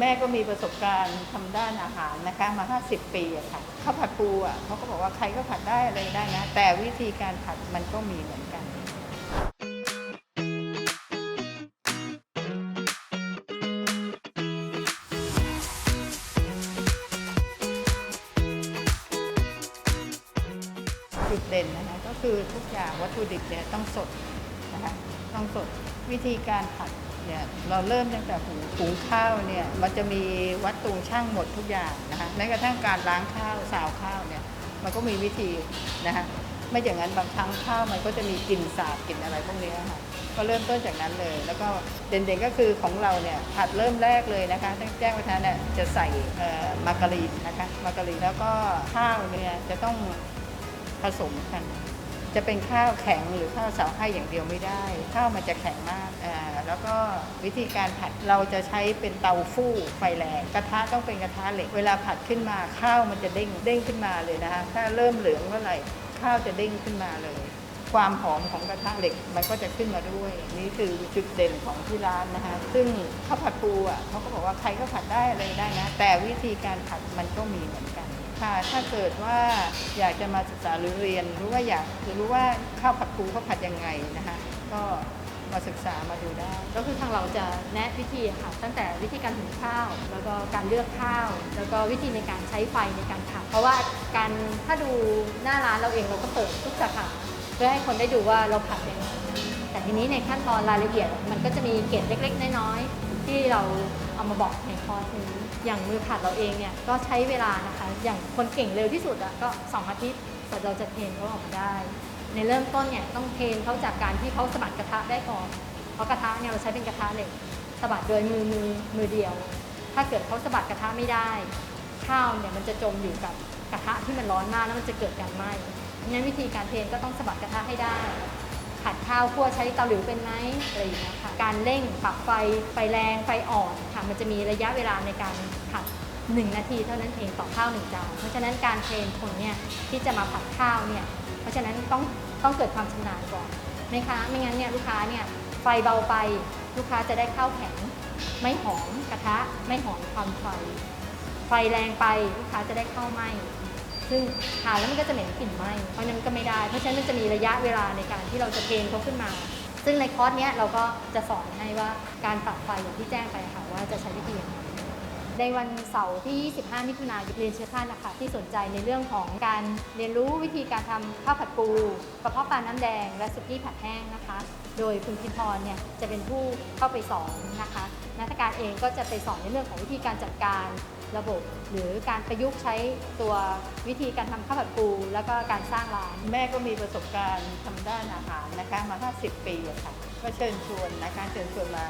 แม่ก็มีประสบการณ์ทำด้านอาหารนะคะ มา 50 ปีอะค่ะข้าวผัดปูอะเขาก็บอกว่าใครก็ผัดได้อะไรได้นะ แต่วิธีการผัดมันก็มีเหมือนกันจุดเด่นนะคะก็คือทุกอย่างวัตถุดิบเนี่ยต้องสดนะคะต้องสดวิธีการผัด เนี่ยเราเริ่มตั้งแต่หุงหุงข้าวเนี่ยมันจะมีวัตถุช่างหมดทุกอย่างนะคะแม้กระทั่งการล้างข้าวสาวข้าวเนี่ยมันก็มีวิธีนะคะไม่อย่างนั้นบางครั้งข้าวมันก็จะมีกลิ่นสาบกลิ่นอะไรพวกนี้ค่ะก็เริ่มต้นจากนั้นเลย แล้วก็เด่นๆก็คือของเราเนี่ยผัดเริ่มแรกเลยนะคะตั้งแจ้งวัฒนะเนี่ยจะใส่มาการีนนะคะมาการีนแล้วก็ข้าวเนี่ยจะต้องผสมกัน จะเป็นข้าวแข็งหรือข้าวเสาให้อย่างเดียวไม่ได้ ข้าวมันจะแข็งมากอ่าแล้วก็วิธีการผัดเราจะใช้เป็นเตาฟู่ไฟแรงกระทะต้องเป็นกระทะเหล็ก เวลาผัดขึ้นมาข้าวมันจะเด้งเด้งขึ้นมาเลยนะคะถ้าเริ่มเหลืองเมื่อไหร่ข้าวจะเด้งขึ้นมาเลย ความหอมของกระทะเหล็กมันก็จะขึ้นมาด้วย นี่คือจุดเด่นของที่ร้านนะคะซึ่งข้าวผัดปูอะเขาก็บอกว่าใครก็ผัดได้อะไรได้นะ แต่วิธีการผัดมันก็มีเหมือนกัน ค่ะ ถ้าเกิดว่าอยากจะมาศึกษาหรือเรียนหรือว่าอยากรู้ว่าข้าวผัดปูเขาผัดยังไงนะคะ ก็มาศึกษามาดูได้ ก็คือทางเราจะแนะวิธีค่ะตั้งแต่วิธีการหุงข้าว แล้วก็การเลือกข้าว แล้วก็วิธีในการใช้ไฟในการผัดเพราะว่าการถ้าดูหน้าร้านเราเองเราก็เปิดทุกสาขาเพื่อให้คนได้ดูว่าเราผัดยังไงแต่ทีนี้ในขั้นตอนรายละเอียดมันก็จะมีเกร็ดเล็ก ๆ น้อยๆที่เรา เอามาบอกในคอร์สนี้อย่างมือผัดเราเองเนี่ยก็ใช้เวลานะคะ อย่างคนเก่งเร็วที่สุดอะก็สองอาทิตย์กว่าเราจะเทรนเขาออกมาได้ ในเริ่มต้นเนี่ยต้องเทรนเขาจากการที่เขาสะบัดกระทะได้ก่อนเพราะกระทะเนี่ยเราใช้เป็นกระทะเหล็กสะบัดโดยมือมือมือเดียว ถ้าเกิดเขาสะบัดกระทะไม่ได้ ข้าวเนี่ยมันจะจมอยู่กับกระทะที่มันร้อนมากแล้วมันจะเกิดการไหม้งั้นวิธีการเทรนก็ต้องสะบัดกระทะให้ได้ ผัดข้าวคั่วใช้เตาหลิวเป็นไหมอะไรอย่างเงี้ยค่ะการเร่งปรับไฟไฟแรงไฟอ่อนค่ะมันจะมีระยะเวลาในการผัด 1 นาทีเท่านั้นเองต่อข้าวหนึ่งจานเพราะฉะนั้นการเทรนคนเนี่ยที่จะมาผัดข้าวเนี่ยเพราะฉะนั้นต้องต้องเกิดความชำนาญก่อนนะคะไม่งั้นเนี่ยลูกค้าเนี่ยไฟเบาไปลูกค้าจะได้ข้าวแข็ง ไม่หอมกระทะ ไม่หอมความไฟ ไฟแรงไปลูกค้าจะได้ข้าวไหม ซึ่งทานแล้วมันก็จะเหม็นกลิ่นไหม้เพราะนั้นก็ไม่ได้ เพราะฉะนั้นมันจะมีระยะเวลาในการที่เราจะเทรนเขาขึ้นมา ซึ่งในคอร์สเนี้ยเราก็จะสอนให้ว่าการปรับไฟอย่างที่แจ้งไปค่ะว่าจะใช้วิธียังไงในวันเสาร์ที่ 25 มิถุนายนเรียนเชิญท่านนะคะที่สนใจในเรื่องของการเรียนรู้วิธีการทำข้าวผัดปูกระเพาะปลาน้ำแดง และสุกี้ผัดแห้งนะคะ โดยคุณพิมพรเนี่ยจะเป็นผู้เข้าไปสอนนะคะ นักการเองก็จะไปสอนในเรื่องของวิธีการจัดการระบบ หรือการประยุกต์ใช้ตัววิธีการทำข้าวผัดปู แล้วก็การสร้างร้าน แม่ก็มีประสบการณ์ทำด้านอาหารนะคะมา 50 ปีอะค่ะ ก็เชิญชวนนะคะเชิญชวนมา